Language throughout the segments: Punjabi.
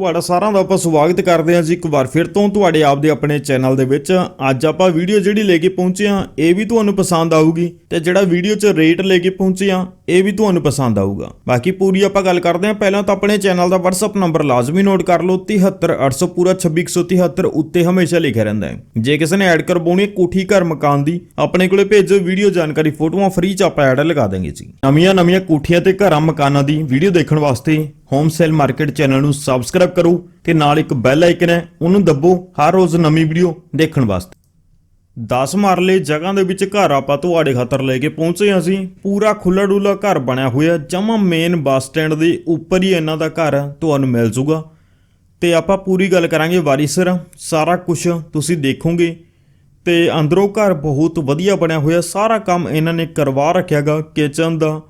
ਤੁਹਾਡਾ ਸਾਰਿਆਂ ਦਾ ਆਪਾਂ ਸਵਾਗਤ ਕਰਦੇ ਹਾਂ ਜੀ ਇੱਕ ਵਾਰ ਫਿਰ ਤੋਂ ਤੁਹਾਡੇ ਆਪ ਦੇ ਆਪਣੇ ਚੈਨਲ ਦੇ ਵਿੱਚ। ਅੱਜ ਆਪਾਂ ਵੀਡੀਓ ਜਿਹੜੀ ਲੈ ਕੇ ਪਹੁੰਚੇ ਹਾਂ, ਇਹ ਵੀ ਤੁਹਾਨੂੰ ਪਸੰਦ ਆਊਗੀ ਤੇ ਜਿਹੜਾ ਵੀਡੀਓ 'ਚ ਰੇਟ ਲੈ ਕੇ ਪਹੁੰਚੇ ਹਾਂ ਇਹ ਵੀ ਤੁਹਾਨੂੰ ਪਸੰਦ ਆਊਗਾ। ਬਾਕੀ ਪੂਰੀ ਆਪਾਂ ਗੱਲ ਕਰਦੇ ਹਾਂ। ਪਹਿਲਾਂ ਤਾਂ ਆਪਣੇ ਚੈਨਲ ਦਾ WhatsApp ਨੰਬਰ ਲਾਜ਼ਮੀ ਨੋਟ ਕਰ ਲਓ। 73800 ਪੂਰਾ 26173 ਉੱਤੇ ਹਮੇਸ਼ਾ ਲਿਖਿਆ ਰਹਿੰਦਾ ਹੈ। ਜੇ ਕਿਸੇ ਨੇ ਐਡ ਕਰਵਾਉਣੀ ਹੈ ਕੋਠੀ, ਘਰ, ਮਕਾਨ ਦੀ, ਆਪਣੇ ਕੋਲੇ ਭੇਜੋ ਵੀਡੀਓ ਜਾਣਕਾਰੀ ਫੋਟੋਆਂ ਫ੍ਰੀ ਚ ਆਪਾਂ ਐਡ ਲਗਾ ਦਾਂਗੇ ਜੀ। ਨਵੀਆਂ ਨਵੀਆਂ ਕੋਠੀਆਂ ਤੇ ਘਰਾਂ, ਮਕਾਨਾਂ ਦੀ ਵੀਡੀਓ ਦੇਖਣ ਵਾਸਤੇ ਹੋਮ ਸੇਲ ਮਾਰਕੀਟ ਚੈਨਲ ਨੂੰ ਸਬਸਕ੍ਰਾਈਬ ਕਰੋ ਤੇ ਨਾਲ ਇੱਕ ਬੈਲ ਆਈਕਨ ਹੈ, ਉਹਨੂੰ ਦੱਬੋ ਹਰ ਰੋਜ਼ ਨਵੀਂ ਵੀਡੀਓ ਦੇਖਣ ਵਾਸਤੇ। 10 ਮਰਲੇ ਜਗ੍ਹਾ ਦੇ ਵਿੱਚ ਘਰ ਆਪਾਂ ਤੁਹਾਡੇ ਖਾਤਰ ਲੈ ਕੇ ਪਹੁੰਚੇ ਹਾਂ ਅਸੀਂ। ਪੂਰਾ ਖੁੱਲਾ ਡੁੱਲਾ ਘਰ ਬਣਿਆ ਹੋਇਆ। ਜਮਾ ਮੇਨ ਬੱਸ ਸਟੈਂਡ ਦੇ ਉੱਪਰ ਹੀ ਇਹਨਾਂ ਦਾ ਘਰ ਤੁਹਾਨੂੰ ਮਿਲ ਜੂਗਾ। ਤੇ ਆਪਾਂ ਪੂਰੀ ਗੱਲ ਕਰਾਂਗੇ ਵਾਰੀਸਰ ਸਾਰਾ। ਕੁਝ ਤੁਸੀਂ ਦੇਖੋਗੇ। ਤੇ ਅੰਦਰੋਂ ਘਰ ਬਹੁਤ ਵਧੀਆ ਬਣਿਆ ਹੋਇਆ। ਸਾਰਾ ਕੰਮ ਇਹਨਾਂ ਨੇ ਕਰਵਾ ਰੱਖਿਆਗਾ ਕਿਚਨ ਦਾ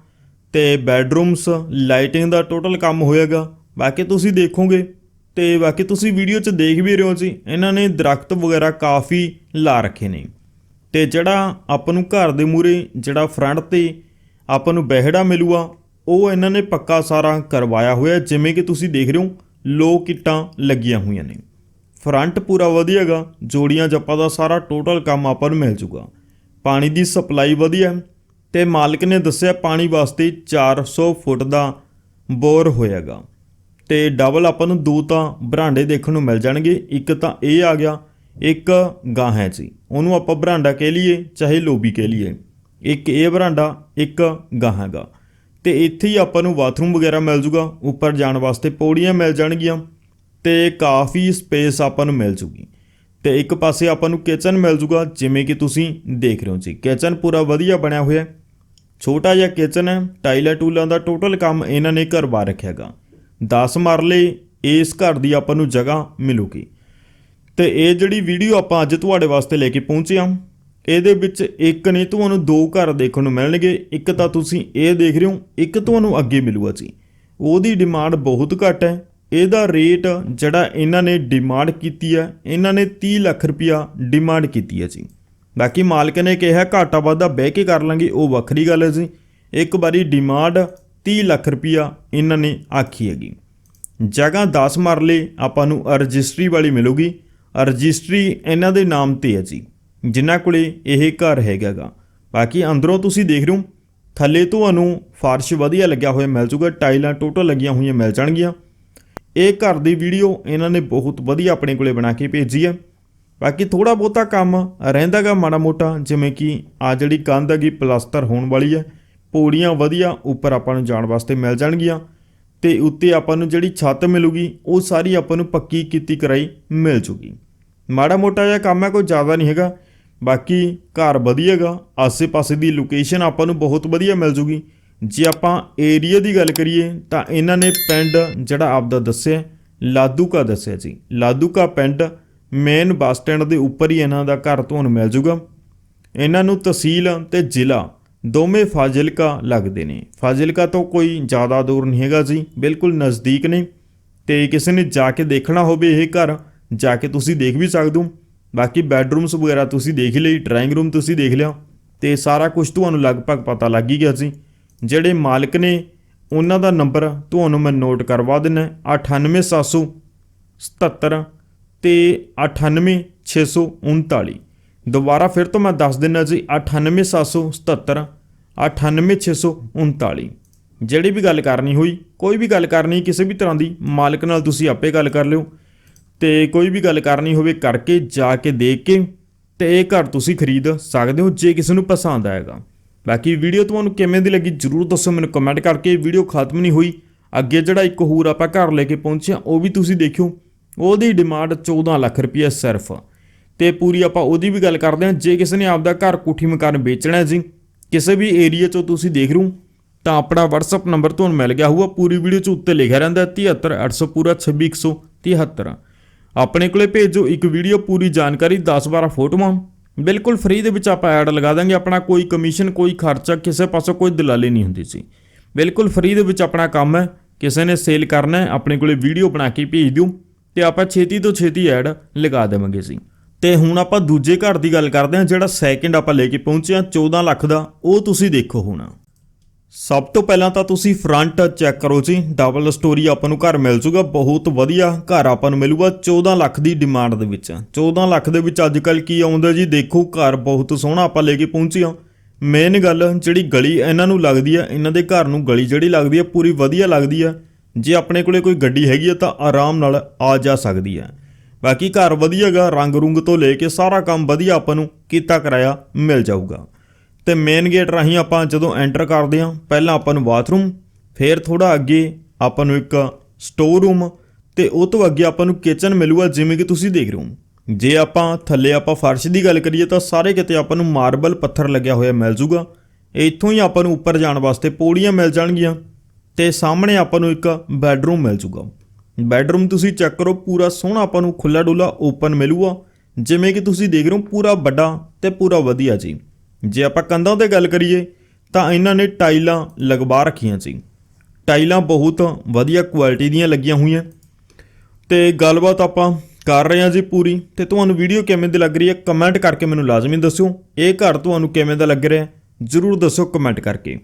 ਤੇ ਬੈੱਡਰੂਮਸ ਲਾਈਟਿੰਗ ਦਾ ਟੋਟਲ ਕੰਮ ਹੋਏਗਾ ਬਾਕੀ ਤੁਸੀਂ ਦੇਖੋਗੇ। ਤੇ ਬਾਕੀ ਤੁਸੀਂ ਵੀਡੀਓ 'ਚ ਦੇਖ ਵੀ ਰਹੇ ਹੋ ਜੀ, ਇਹਨਾਂ ਨੇ ਦਰਖਤ ਵਗੈਰਾ ਕਾਫੀ ਲਾ ਰੱਖੇ ਨੇ। ਤੇ ਜਿਹੜਾ ਆਪਾਂ ਨੂੰ ਘਰ ਦੇ ਮੂਰੇ ਜਿਹੜਾ ਫਰੰਟ ਤੇ ਆਪਾਂ ਨੂੰ ਬਹਿੜਾ ਮਿਲੂਗਾ ਉਹ ਇਹਨਾਂ ਨੇ ਪੱਕਾ ਸਾਰਾ ਕਰਵਾਇਆ ਹੋਇਆ, ਜਿਵੇਂ ਕਿ ਤੁਸੀਂ ਦੇਖ ਰਹੇ ਹੋ ਲੋ ਕਿੱਟਾਂ ਲੱਗੀਆਂ ਹੋਈਆਂ ਨੇ। ਫਰੰਟ ਪੂਰਾ ਵਧੀਆਗਾ ਜੋੜੀਆਂ ਜੱਪਾ ਦਾ ਸਾਰਾ ਟੋਟਲ ਕੰਮ ਆਪਾਂ ਨੂੰ ਮਿਲ ਜੂਗਾ। ਪਾਣੀ ਦੀ ਸਪਲਾਈ ਵਧੀਆ ਹੈ ਤੇ ਮਾਲਕ ਨੇ ਦੱਸਿਆ ਪਾਣੀ ਵਾਸਤੇ 400 ਫੁੱਟ ਦਾ ਬੋਰ ਹੋਏਗਾ ਤੇ ਡਬਲ ਆਪਾਂ ਨੂੰ ਦੋ ਤਾਂ ਬਰਾਂਡੇ ਦੇਖਣ ਨੂੰ ਮਿਲ ਜਾਣਗੇ। ਇੱਕ ਤਾਂ ਇਹ ਆ ਗਿਆ, ਇੱਕ ਗਾਂ ਹੈ ਜੀ। ਉਹਨੂੰ ਆਪਾਂ ਬਰਾਂਡਾ ਕਹਿ ਲਈਏ, ਚਾਹੇ ਲੋਬੀ ਕਹਿ ਲਈਏ। ਇੱਕ ਇਹ ਬਰਾਂਡਾ, ਇੱਕ ਗਾਂ ਹੈਗਾ। ਤੇ ਇੱਥੇ ਹੀ ਆਪਾਂ ਨੂੰ ਬਾਥਰੂਮ ਵਗੈਰਾ ਮਿਲ ਜੂਗਾ। ਉੱਪਰ ਜਾਣ ਵਾਸਤੇ ਪੌੜੀਆਂ ਮਿਲ ਜਾਣਗੀਆਂ ਤੇ ਕਾਫੀ ਸਪੇਸ ਆਪਾਂ ਨੂੰ ਮਿਲ ਜੂਗੀ। ਤੇ ਇੱਕ ਪਾਸੇ ਆਪਾਂ ਨੂੰ ਕਿਚਨ ਮਿਲ ਜੂਗਾ, ਜਿਵੇਂ ਕਿ ਤੁਸੀਂ ਦੇਖ ਰਹੇ ਹੋ ਜੀ। ਕਿਚਨ ਪੂਰਾ ਵਧੀਆ ਬਣਿਆ ਹੋਇਆ ਛੋਟਾ ਜਿਹਾ ਕਿਚਨ ਹੈ ਟਾਈਲਾਂ ਟੂਲਾਂ ਦਾ ਟੋਟਲ ਕੰਮ ਇਹਨਾਂ ਨੇ ਕਰਵਾ ਰੱਖਿਆਗਾ 10 ਮਰਲੇ ਇਸ ਘਰ ਦੀ ਆਪਾਂ ਨੂੰ ਜਗ੍ਹਾ ਮਿਲੂਗੀ। ਤੇ ਇਹ ਜਿਹੜੀ ਵੀਡੀਓ ਆਪਾਂ ਅੱਜ ਤੁਹਾਡੇ ਵਾਸਤੇ ਲੈ ਕੇ ਪਹੁੰਚੇ ਹਾਂ ਇਹਦੇ ਵਿੱਚ ਇੱਕ ਨਹੀਂ, ਤੁਹਾਨੂੰ ਦੋ ਘਰ ਦੇਖਣ ਨੂੰ ਮਿਲਣਗੇ। ਇੱਕ ਤਾਂ ਤੁਸੀਂ ਇਹ ਦੇਖ ਰਹੇ ਹੋ, ਇੱਕ ਤੁਹਾਨੂੰ ਅੱਗੇ ਮਿਲੂਗਾ ਜੀ। ਉਹਦੀ ਡਿਮਾਂਡ ਬਹੁਤ ਘੱਟ ਹੈ। ਇਹਦਾ ਰੇਟ ਜਿਹੜਾ ਇਹਨਾਂ ਨੇ ਡਿਮਾਂਡ ਕੀਤੀ ਹੈ, ਇਹਨਾਂ ਨੇ 30 ਲੱਖ ਰੁਪਇਆ ਡਿਮਾਂਡ ਕੀਤੀ ਹੈ ਜੀ। ਬਾਕੀ ਮਾਲਕ ਨੇ ਕਿਹਾ ਘਾਟਾ ਵਾਧਾ ਬਹਿ ਕੇ ਕਰ ਲਾਂਗੇ, ਉਹ ਵੱਖਰੀ ਗੱਲ ਹੈ ਜੀ। ਇੱਕ ਵਾਰੀ ਡਿਮਾਂਡ 30 ਲੱਖ ਰੁਪਇਆ ਇਹਨਾਂ ਨੇ ਆਖੀ ਹੈਗੀ। ਜਗ੍ਹਾ 10 ਮਰਲੇ ਆਪਾਂ ਨੂੰ ਰਜਿਸਟਰੀ ਵਾਲੀ ਮਿਲੂਗੀ। ਰਜਿਸਟਰੀ ਇਹਨਾਂ ਦੇ ਨਾਮ ਤੇ ਹੈ ਜੀ, ਜਿਨ੍ਹਾਂ ਕੋਲੇ ਇਹ ਘਰ ਹੈਗਾਗਾ। ਬਾਕੀ ਅੰਦਰੋਂ ਤੁਸੀਂ ਦੇਖ ਰਹੇ ਹੋ, ਥੱਲੇ ਤੁਹਾਨੂੰ ਫਾਰਸ਼ ਵਧੀਆ ਲੱਗਿਆ ਹੋਇਆ ਮਿਲ ਜੂਗਾ, ਟਾਈਲਾਂ ਟੋਟਲ ਲੱਗੀਆਂ ਹੋਈਆਂ ਮਿਲ ਜਾਣਗੀਆਂ। ਇਹ ਘਰ ਦੀ ਵੀਡੀਓ ਇਹਨਾਂ ਨੇ ਬਹੁਤ ਵਧੀਆ ਆਪਣੇ ਕੋਲੇ ਬਣਾ ਕੇ ਭੇਜੀ ਹੈ। ਬਾਕੀ ਥੋੜਾ ਬਹੁਤਾ ਕੰਮ ਰਹਿੰਦਾਗਾ ਮਾੜਾ ਮੋਟਾ, ਜਿਵੇਂ ਕਿ ਆ ਜਿਹੜੀ ਕੰਧ ਹੈਗੀ ਪਲਾਸਟਰ ਹੋਣ ਵਾਲੀ ਹੈ ਪੌੜੀਆਂ ਵਧੀਆ, ਉੱਪਰ ਆਪਾਂ ਨੂੰ ਜਾਣ ਵਾਸਤੇ ਮਿਲ ਜਾਣਗੀਆਂ। ਤੇ ਉੱਤੇ ਆਪਾਂ ਨੂੰ ਜਿਹੜੀ ਛੱਤ ਮਿਲੂਗੀ, ਉਹ ਸਾਰੀ ਆਪਾਂ ਨੂੰ ਪੱਕੀ ਕੀਤੀ ਕਰਾਈ ਮਿਲ ਜੂਗੀ। ਮਾੜਾ ਮੋਟਾ ਜਿਹਾ ਕੰਮ ਹੈ, ਕੋਈ ਜ਼ਿਆਦਾ ਨਹੀਂ ਹੈਗਾ। ਬਾਕੀ ਘਰ ਵਧੀਆਗਾ ਆਸੇ-ਪਾਸੇ ਦੀ ਲੋਕੇਸ਼ਨ ਆਪਾਂ ਨੂੰ ਬਹੁਤ ਵਧੀਆ ਮਿਲ ਜੂਗੀ। ਜੇ ਆਪਾਂ ਏਰੀਆ ਦੀ ਗੱਲ ਕਰੀਏ, ਤਾਂ ਇਹਨਾਂ ਨੇ ਪਿੰਡ ਜਿਹੜਾ ਆਪਦਾ ਦੱਸਿਆ, ਲਾਦੂਕਾ ਦੱਸਿਆ ਜੀ। ਲਾਦੂਕਾ ਪਿੰਡ ਮੇਨ ਬੱਸ ਸਟੈਂਡ ਦੇ ਉੱਪਰ ਹੀ ਇਹਨਾਂ ਦਾ ਘਰ ਤੁਹਾਨੂੰ ਮਿਲ ਜੂਗਾ। ਇਹਨਾਂ ਨੂੰ ਤਹਿਸੀਲ ਤੇ ਜ਼ਿਲ੍ਹਾ ਦੋਵੇਂ ਫਾਜ਼ਿਲਕਾ ਲੱਗਦੇ ਨੇ। ਫਾਜ਼ਿਲਕਾ ਤੋਂ ਕੋਈ ਜ਼ਿਆਦਾ ਦੂਰ ਨਹੀਂ ਹੈਗਾ ਜੀ, ਬਿਲਕੁਲ ਨਜ਼ਦੀਕ ਨੇ। ਤੇ ਕਿਸੇ ਨੇ ਜਾ ਕੇ ਦੇਖਣਾ ਹੋਵੇ ਇਹ ਘਰ, ਜਾ ਕੇ ਤੁਸੀਂ ਦੇਖ ਵੀ ਸਕਦੇ ਹੋ। ਬਾਕੀ ਬੈੱਡਰੂਮਸ ਵਗੈਰਾ ਤੁਸੀਂ ਦੇਖ ਲਈ, ਡਰਾਇੰਗ ਰੂਮ ਤੁਸੀਂ ਦੇਖ ਲਿਆ। ਤੇ ਸਾਰਾ ਕੁਝ ਤੁਹਾਨੂੰ ਲਗਭਗ ਪਤਾ ਲੱਗ ਹੀ ਗਿਆ ਸੀ ਜਿਹੜੇ ਮਾਲਕ ਨੇ, ਉਹਨਾਂ ਦਾ ਨੰਬਰ ਤੁਹਾਨੂੰ ਮੈਂ ਨੋਟ ਕਰਵਾ ਦਿੰਨਾ 98777 ਤੇ 98639 ਦੁਬਾਰਾ ਫਿਰ ਤੋਂ ਮੈਂ ਦੱਸ ਦਿੰਦਾ ਜੀ 98777 98639 ਜਿਹੜੀ ਵੀ ਗੱਲ ਕਰਨੀ ਹੋਈ, ਕੋਈ ਵੀ ਗੱਲ ਕਰਨੀ, ਕਿਸੇ ਵੀ ਤਰ੍ਹਾਂ ਦੀ, ਮਾਲਕ ਨਾਲ ਤੁਸੀਂ ਆਪੇ ਗੱਲ ਕਰ ਲਿਓ। ਤੇ ਕੋਈ ਵੀ ਗੱਲ ਕਰਨੀ ਹੋਵੇ ਕਰਕੇ ਜਾ ਕੇ ਦੇਖ ਕੇ ਤੇ ਇਹ ਘਰ ਤੁਸੀਂ ਖਰੀਦ ਸਕਦੇ ਹੋ, ਜੇ ਕਿਸੇ ਨੂੰ ਪਸੰਦ ਆਏਗਾ। ਬਾਕੀ ਵੀਡੀਓ ਤੁਹਾਨੂੰ ਕਿਵੇਂ ਦੀ ਲੱਗੀ ਜਰੂਰ ਦੱਸੋ ਮੈਨੂੰ ਕਮੈਂਟ ਕਰਕੇ। ਵੀਡੀਓ ਖਤਮ ਨਹੀਂ ਹੋਈ, ਅੱਗੇ ਜਿਹੜਾ ਇੱਕ ਹੋਰ ਆਪਾਂ ਘਰ ਲੈ ਕੇ ਪਹੁੰਚਿਆ ਉਹ ਵੀ ਤੁਸੀਂ ਦੇਖਿਓ। ਉਹਦੀ ਡਿਮਾਂਡ 14 ਲੱਖ ਰੁਪਏ ਸਿਰਫ। ਤੇ ਪੂਰੀ ਆਪਾਂ ਉਹਦੀ ਵੀ ਗੱਲ ਕਰਦੇ ਹਾਂ, ਜੇ ਕਿਸੇ ਨੇ ਆਪਦਾ ਘਰ ਕੋਠੀ ਮਕਾਨ ਵੇਚਣਾ ਹੈ ਜੀ, ਕਿਸੇ ਵੀ ਏਰੀਆ 'ਚੋਂ ਤੁਸੀਂ ਦੇਖ ਰਹੋ ਤਾਂ ਆਪਣਾ WhatsApp ਨੰਬਰ ਤੁਹਾਨੂੰ ਮਿਲ ਗਿਆ ਹੋਊਗਾ, ਪੂਰੀ ਵੀਡੀਓ 'ਚ ਉੱਤੇ ਲਿਖਿਆ ਰਹਿੰਦਾ 73800 ਪੂਰਾ 26173 ਆਪਣੇ ਕੋਲੇ ਭੇਜੋ ਇੱਕ ਵੀਡੀਓ ਪੂਰੀ ਜਾਣਕਾਰੀ 10-12 ਫੋਟੋਆਂ। ਬਿਲਕੁਲ ਫ੍ਰੀ ਦੇ ਵਿੱਚ ਆਪਾਂ ਐਡ ਲਗਾ ਦਾਂਗੇ, ਆਪਣਾ ਕੋਈ ਕਮਿਸ਼ਨ ਕੋਈ ਖਰਚਾ, ਕਿਸੇ ਪਾਸੋਂ ਕੋਈ ਦਲਾਲੀ ਨਹੀਂ ਹੁੰਦੀ ਸੀ ਬਿਲਕੁਲ ਫ੍ਰੀ ਦੇ ਵਿੱਚ ਆਪਣਾ ਕੰਮ ਹੈ, ਕਿਸੇ ਨੇ ਸੇਲ ਕਰਨਾ ਹੈ, ਆਪਣੇ ਕੋਲੇ ਵੀਡੀਓ ਬਣਾ ਕੇ ਭੇਜ ਦਿਓ, ਤੇ ਆਪਾਂ ਛੇਤੀ ਤੋਂ ਛੇਤੀ ਐਡ ਲਗਾ ਦੇਵਾਂਗੇ ਸੀ ਤੇ ਹੁਣ ਆਪਾਂ ਦੂਜੇ ਘਰ ਦੀ ਗੱਲ ਕਰਦੇ ਹਾਂ, ਜਿਹੜਾ ਸੈਕਿੰਡ ਆਪਾਂ ਲੈ ਕੇ ਪਹੁੰਚੇ ਹਾਂ 14 ਲੱਖ ਦਾ, ਉਹ ਤੁਸੀਂ ਦੇਖੋ ਹੁਣ। ਸਭ ਤੋਂ ਪਹਿਲਾਂ ਤਾਂ ਤੁਸੀਂ ਫਰੰਟ ਚੈੱਕ ਕਰੋ ਜੀ ਡਬਲ ਸਟੋਰੀ ਆਪਾਂ ਨੂੰ ਘਰ ਮਿਲ ਜੂਗਾ, ਬਹੁਤ ਵਧੀਆ ਘਰ ਆਪਾਂ ਨੂੰ ਮਿਲੂਗਾ 14 ਲੱਖ ਦੀ ਡਿਮਾਂਡ ਦੇ ਵਿੱਚ। 14 ਲੱਖ ਦੇ ਵਿੱਚ ਅੱਜ ਕੱਲ ਕੀ ਆਉਂਦਾ ਜੀ, ਦੇਖੋ ਘਰ ਬਹੁਤ ਸੋਹਣਾ ਆਪਾਂ ਲੈ ਕੇ ਪਹੁੰਚੇ ਹਾਂ। ਮੇਨ ਗੱਲ ਜਿਹੜੀ ਗਲੀ ਇਹਨਾਂ ਨੂੰ ਲੱਗਦੀ ਆ, ਇਹਨਾਂ ਦੇ ਘਰ ਨੂੰ ਗਲੀ ਜਿਹੜੀ ਲੱਗਦੀ ਆ, ਪੂਰੀ ਵਧੀਆ ਲੱਗਦੀ ਆ। ਜੇ ਆਪਣੇ ਕੋਲੇ ਕੋਈ ਗੱਡੀ ਹੈਗੀ ਆ, ਤਾਂ ਆਰਾਮ ਨਾਲ ਆ ਜਾ ਸਕਦੀ ਆ। ਬਾਕੀ ਘਰ ਵਧੀਆਗਾ, ਰੰਗ ਰੁੰਗ ਤੋਂ ਲੈ ਕੇ ਸਾਰਾ ਕੰਮ ਵਧੀਆ ਆਪਾਂ ਨੂੰ ਕੀਤਾ ਕਰਾਇਆ, ਮਿਲ ਜਾਊਗਾ। ਤੇ ਮੇਨ ਗੇਟ ਰਾਹੀਂ ਆਪਾਂ ਜਦੋਂ ਐਂਟਰ ਕਰਦੇ ਹਾਂ, ਪਹਿਲਾਂ ਆਪਾਂ ਨੂੰ ਬਾਥਰੂਮ ਫਿਰ ਥੋੜਾ ਅੱਗੇ ਆਪਾਂ ਨੂੰ ਇੱਕ ਸਟੋਰ ਰੂਮ ਤੇ ਉਹ ਤੋਂ ਅੱਗੇ ਆਪਾਂ ਨੂੰ ਕਿਚਨ ਮਿਲੂਗਾ, ਜਿਵੇਂ ਕਿ ਤੁਸੀਂ ਦੇਖ ਰਹੇ ਹੋ। ਜੇ ਆਪਾਂ ਥੱਲੇ ਆਪਾਂ ਫਰਸ਼ ਦੀ ਗੱਲ ਕਰੀਏ ਤਾਂ ਸਾਰੇ ਕਿਤੇ ਆਪਾਂ ਨੂੰ ਮਾਰਬਲ ਪੱਥਰ ਲੱਗਿਆ ਹੋਇਆ ਮਿਲ ਜੂਗਾ ਇੱਥੋਂ ਹੀ ਆਪਾਂ ਨੂੰ ਉੱਪਰ ਜਾਣ ਵਾਸਤੇ ਪੌੜੀਆਂ ਮਿਲ ਜਾਣਗੀਆਂ ਤੇ ਸਾਹਮਣੇ ਆਪਾਂ ਨੂੰ ਇੱਕ ਬੈੱਡਰੂਮ ਮਿਲ ਜੂਗਾ ਬੈਡਰੂਮ ਤੁਸੀਂ ਚੈੱਕ ਕਰੋ, ਪੂਰਾ ਸੋਹਣਾ ਆਪਾਂ ਨੂੰ ਖੁੱਲਾ ਡੁੱਲਾ ਓਪਨ ਮਿਲੂਗਾ। ਜਿਵੇਂ ਕਿ ਤੁਸੀਂ ਦੇਖ ਰਹੇ ਹੋ, ਪੂਰਾ ਵੱਡਾ ਤੇ ਪੂਰਾ ਵਧੀਆ ਜੀ। ਜੇ ਆਪਾਂ ਕੰਧਾਂ ਤੇ ਗੱਲ ਕਰੀਏ, ਤਾਂ ਇਹਨਾਂ ਨੇ ਟਾਈਲਾਂ ਲਗਵਾ ਰੱਖੀਆਂ ਸੀ ਟਾਈਲਾਂ ਬਹੁਤ ਵਧੀਆ ਕੁਆਲਿਟੀ ਦੀਆਂ ਲੱਗੀਆਂ ਹੋਈਆਂ। ਤੇ ਗੱਲਬਾਤ ਆਪਾਂ ਕਰ ਰਹੇ ਹਾਂ ਜੀ ਪੂਰੀ। ਤੇ ਤੁਹਾਨੂੰ ਵੀਡੀਓ ਕਿਵੇਂ ਦੀ ਲੱਗ ਰਹੀ ਹੈ ਕਮੈਂਟ ਕਰਕੇ ਮੈਨੂੰ ਲਾਜ਼ਮੀ ਦੱਸਿਓ। ਇਹ ਘਰ ਤੁਹਾਨੂੰ ਕਿਵੇਂ ਦਾ ਲੱਗ ਰਿਹਾ ਜਰੂਰ ਦੱਸੋ ਕਮੈਂਟ ਕਰਕੇ।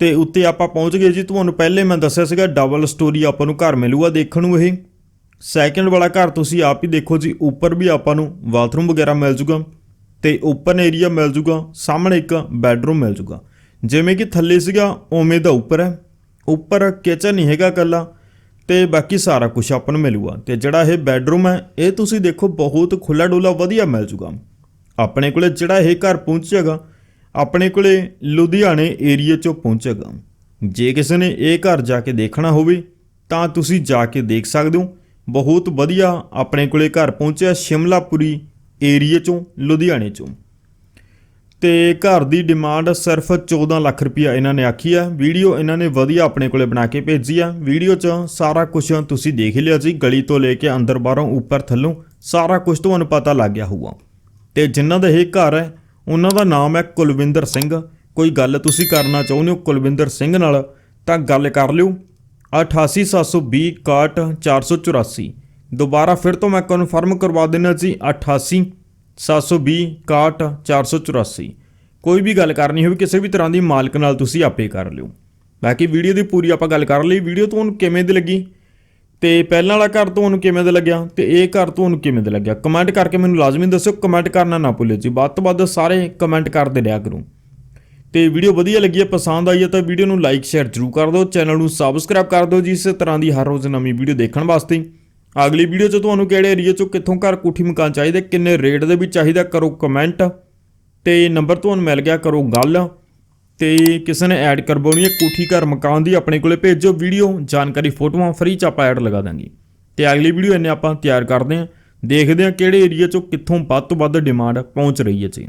ਤੇ ਉੱਤੇ ਆਪਾਂ ਪਹੁੰਚ ਗਏ ਜੀ। ਤੁਹਾਨੂੰ ਪਹਿਲੇ ਮੈਂ ਦੱਸਿਆ ਸੀਗਾ ਡਬਲ ਸਟੋਰੀ ਆਪਾਂ ਨੂੰ ਘਰ ਮਿਲੂਗਾ ਦੇਖਣ ਨੂੰ ਇਹ। ਸੈਕਿੰਡ ਵਾਲਾ ਘਰ ਤੁਸੀਂ ਆਪ ਹੀ ਦੇਖੋ ਜੀ, ਉੱਪਰ ਵੀ ਆਪਾਂ ਨੂੰ ਬਾਥਰੂਮ ਵਗੈਰਾ ਮਿਲ ਜੂਗਾ ਤੇ ਓਪਨ ਏਰੀਆ ਮਿਲ ਜੂਗਾ, ਸਾਹਮਣੇ ਇੱਕ ਬੈੱਡਰੂਮ ਮਿਲ ਜੂਗਾ। ਜਿਵੇਂ ਕਿ ਥੱਲੇ ਸੀਗਾ, ਉਵੇਂ ਦਾ ਉੱਪਰ ਹੈ। ਉੱਪਰ ਕਿਚਨ ਨਹੀਂ ਹੈਗਾ ਕੱਲਾ ਤੇ ਬਾਕੀ ਸਾਰਾ ਕੁਝ ਆਪਾਂ ਨੂੰ ਮਿਲੂਗਾ। ਤੇ ਜਿਹੜਾ ਇਹ ਬੈੱਡਰੂਮ ਹੈ, ਇਹ ਤੁਸੀਂ ਦੇਖੋ, ਬਹੁਤ ਖੁੱਲਾ ਡੋਲਾ ਵਧੀਆ ਮਿਲ ਜੂਗਾ। ਆਪਣੇ ਕੋਲੇ ਜਿਹੜਾ ਇਹ ਘਰ ਪਹੁੰਚੇਗਾ ਆਪਣੇ ਕੋਲੇ ਲੁਧਿਆਣੇ ਏਰੀਆ ਚੋਂ ਪਹੁੰਚੇਗਾ। ਜੇ ਕਿਸੇ ਨੇ ਇਹ ਘਰ ਜਾ ਕੇ ਦੇਖਣਾ ਹੋਵੇ, ਤਾਂ ਤੁਸੀਂ ਜਾ ਕੇ ਦੇਖ ਸਕਦੇ ਹੋ। ਬਹੁਤ ਵਧੀਆ ਆਪਣੇ ਕੋਲੇ ਘਰ ਪਹੁੰਚਿਆ ਸ਼ਿਮਲਾਪੁਰੀ ਏਰੀਆ ਚੋਂ, ਲੁਧਿਆਣੇ ਚੋਂ। ਤੇ ਘਰ ਦੀ ਡਿਮਾਂਡ ਸਿਰਫ 14 ਲੱਖ ਰੁਪਇਆ ਇਹਨਾਂ ਨੇ ਆਖੀ ਆ। ਵੀਡੀਓ ਇਹਨਾਂ ਨੇ ਵਧੀਆ ਆਪਣੇ ਕੋਲੇ ਬਣਾ ਕੇ ਭੇਜੀ ਆ। ਵੀਡੀਓ 'ਚ ਸਾਰਾ ਕੁਝ ਤੁਸੀਂ ਦੇਖ ਲਿਆ ਜੀ ਗਲੀ ਤੋਂ ਲੈ ਕੇ ਅੰਦਰ ਬਾਹਰੋਂ, ਉੱਪਰ, ਥੱਲੋਂ ਸਾਰਾ ਕੁਝ ਤੁਹਾਨੂੰ ਪਤਾ ਲੱਗ ਗਿਆ ਹੋਊਗਾ। ਤੇ ਜਿਨ੍ਹਾਂ ਦਾ ਇਹ ਘਰ ਹੈ ਉਹਨਾਂ ਦਾ ਨਾਮ ਹੈ ਕੁਲਵਿੰਦਰ ਸਿੰਘ। ਕੋਈ ਗੱਲ ਤੁਸੀਂ ਕਰਨਾ ਚਾਹੁੰਦੇ ਹੋ ਕੁਲਵਿੰਦਰ ਸਿੰਘ ਨਾਲ, ਤਾਂ ਗੱਲ ਕਰ ਲਿਓ। 88720 484 ਦੁਬਾਰਾ ਫਿਰ ਤੋਂ ਮੈਂ ਕਨਫਰਮ ਕਰਵਾ ਦਿੰਦਾ ਜੀ 88 720 484 ਕੋਈ ਵੀ ਗੱਲ ਕਰਨੀ ਹੋਵੇ, ਕਿਸੇ ਵੀ ਤਰ੍ਹਾਂ ਦੀ ਮਾਲਕ ਨਾਲ ਤੁਸੀਂ ਆਪੇ ਕਰ ਲਿਓ। ਬਾਕੀ ਵੀਡੀਓ ਦੀ ਪੂਰੀ ਆਪਾਂ ਗੱਲ ਕਰ ਲਈ। ਵੀਡੀਓ ਤੁਹਾਨੂੰ ਕਿਵੇਂ ਦੀ ਲੱਗੀ? ਤੇ ਪਹਿਲਾਂ ਵਾਲਾ ਘਰ ਤੁਹਾਨੂੰ ਕਿਵੇਂ ਦਾ ਲੱਗਿਆ ਤੇ ਇਹ ਘਰ ਤੁਹਾਨੂੰ ਕਿਵੇਂ ਦਾ ਲੱਗਿਆ? ਕਮੈਂਟ ਕਰਕੇ ਮੈਨੂੰ ਲਾਜ਼ਮੀ ਦੱਸਿਓ ਕਮੈਂਟ ਕਰਨਾ ਨਾ ਭੁੱਲਿਓ ਜੀ। ਵੱਧ ਤੋਂ ਵੱਧ ਸਾਰੇ ਕਮੈਂਟ ਕਰਦੇ ਰਿਹਾ ਕਰੋ। ਤੇ ਵੀਡੀਓ ਵਧੀਆ ਲੱਗੀ ਹੈ ਪਸੰਦ ਆਈ ਹੈ ਤਾਂ ਵੀਡੀਓ ਨੂੰ ਲਾਈਕ ਸ਼ੇਅਰ ਜ਼ਰੂਰ ਕਰ ਦਿਓ। ਚੈਨਲ ਨੂੰ ਸਬਸਕ੍ਰਾਈਬ ਕਰ ਦਿਓ ਜੀ, ਇਸ ਤਰ੍ਹਾਂ ਦੀ ਹਰ ਰੋਜ਼ ਨਵੀਂ ਵੀਡੀਓ ਦੇਖਣ ਵਾਸਤੇ। ਅਗਲੀ ਵੀਡੀਓ 'ਚ ਤੁਹਾਨੂੰ ਕਿਹੜੇ ਏਰੀਆ 'ਚੋਂ ਕਿੱਥੋਂ ਘਰ ਕੋਠੀ ਮਕਾਨ ਚਾਹੀਦੇ, ਕਿੰਨੇ ਰੇਟ ਦੇ ਵਿੱਚ ਚਾਹੀਦਾ, ਕਰੋ ਕਮੈਂਟ ਤੇ ਨੰਬਰ ਤੁਹਾਨੂੰ ਮਿਲ ਗਿਆ, ਕਰੋ ਗੱਲ। ਤੇ ਕਿਸੇ ਨੇ ਐਡ ਕਰਵਾਉਣੀ ਹੈ ਕੋਠੀ ਘਰ ਮਕਾਨ ਦੀ ਆਪਣੇ ਕੋਲੇ ਭੇਜੋ ਵੀਡੀਓ, ਜਾਣਕਾਰੀ, ਫੋਟੋਆਂ ਫ੍ਰੀ ਚ ਆਪਾਂ ਐਡ ਲਗਾ ਦਾਂਗੇ ਤੇ ਅਗਲੀ ਵੀਡੀਓ ਇਹਨੇ ਆਪਾਂ ਤਿਆਰ ਕਰਦੇ ਹਾਂ, ਦੇਖਦੇ ਹਾਂ ਕਿਹੜੇ ਏਰੀਆ 'ਚੋਂ ਕਿੱਥੋਂ ਵੱਧ ਤੋਂ ਵੱਧ ਡਿਮਾਂਡ ਪਹੁੰਚ ਰਹੀ ਹੈ ਜੀ